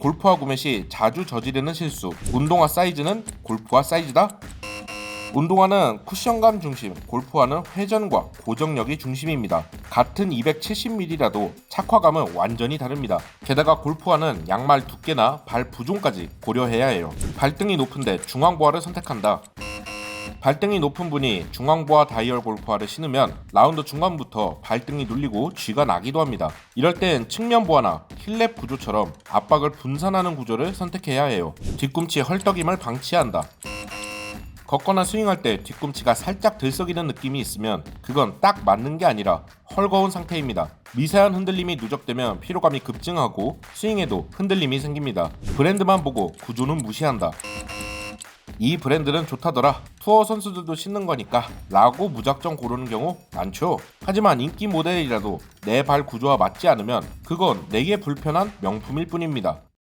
골프화 구매 시 자주 저지르는 실수. 운동화 사이즈는 골프화 사이즈다? 운동화는 쿠션감 중심, 골프화는 회전과 고정력이 중심입니다. 같은 270mm라도 착화감은 완전히 다릅니다. 게다가 골프화는 양말 두께나 발 부종까지 고려해야 해요. 발등이 높은데 중앙보화를 선택한다. 발등이 높은 분이 중앙보아 다이얼 골프화를 신으면 라운드 중간부터 발등이 눌리고 쥐가 나기도 합니다. 이럴 땐 측면 보아나 힐랩 구조처럼 압박을 분산하는 구조를 선택해야 해요. 뒤꿈치 헐떡임을 방치한다. 걷거나 스윙할 때 뒤꿈치가 살짝 들썩이는 느낌이 있으면 그건 딱 맞는 게 아니라 헐거운 상태입니다. 미세한 흔들림이 누적되면 피로감이 급증하고 스윙에도 흔들림이 생깁니다. 브랜드만 보고 구조는 무시한다. 이 브랜드는 좋다더라. 투어 선수들도 신는 거니까. 라고 무작정 고르는 경우 많죠. 하지만 인기 모델이라도 내 발 구조와 맞지 않으면 그건 내게 불편한 명품일 뿐입니다.